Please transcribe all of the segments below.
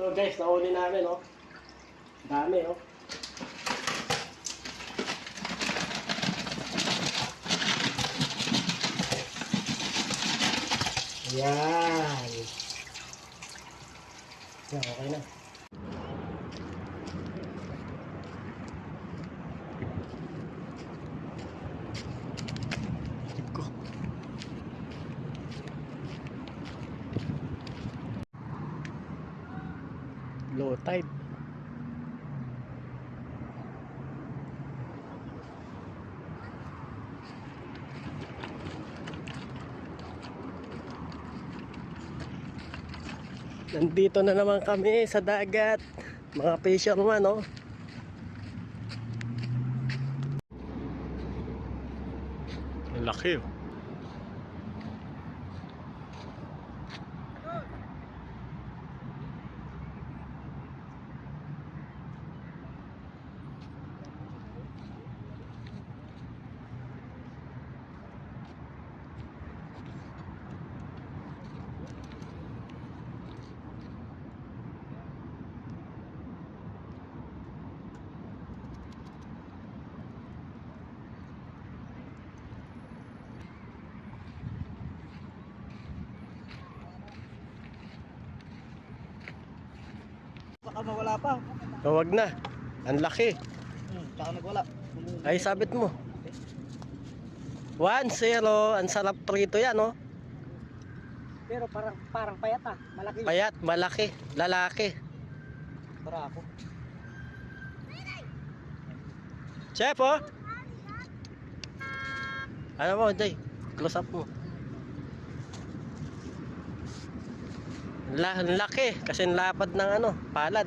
So guys, nahuli namin, oh. Dami, oh. Yan. Yan, okay na. Low tide. Nandito na naman kami sa dagat. Mga fisherman, oh. Ang laki, oh. Baka mawala pa. Huwag na. Ang laki. Hmm, nagwala. Ay, sabit mo. 1-0. Ang sarap prito yan, oh. Pero parang parang payat ah. Malaki. Payat, malaki, lalaki. Para ako. Chef, oh. Ano mo, Jay? Close up mo. La laki kasi lapad ng ano, palad.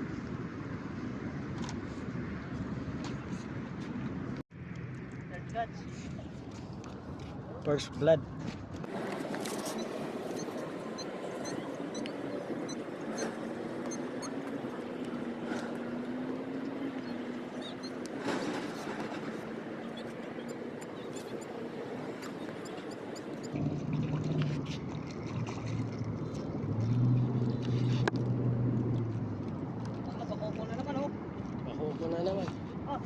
First blood. Ano, pakupo na naman oh. Bakuko na naman. Ah,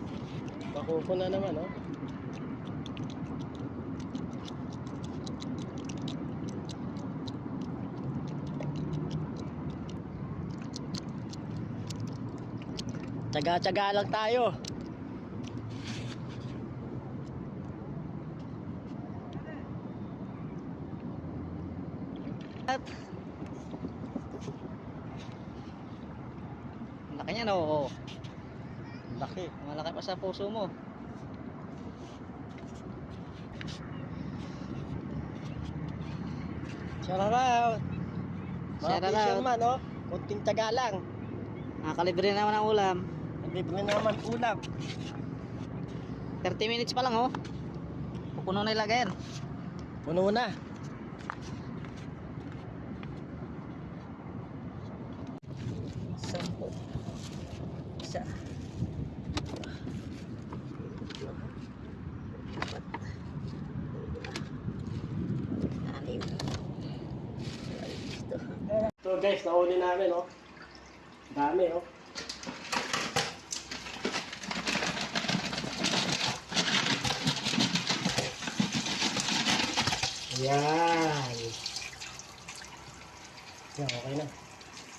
Bakuko na naman, oh. Tsaga-tsaga lang tayo. at Laki niya no. Laki. Malaki pa sa puso mo. Shout out. Mga Shout out. fisherman, oh. Kunting tsaga lang. Nakakalibre naman ang ulam. Libre naman ulam. 30 minutes pa lang oh. Pupuno na ilagay. Puno na. So guys, nahuli namin, oh. Dami, oh. Yan. Yan, okay na.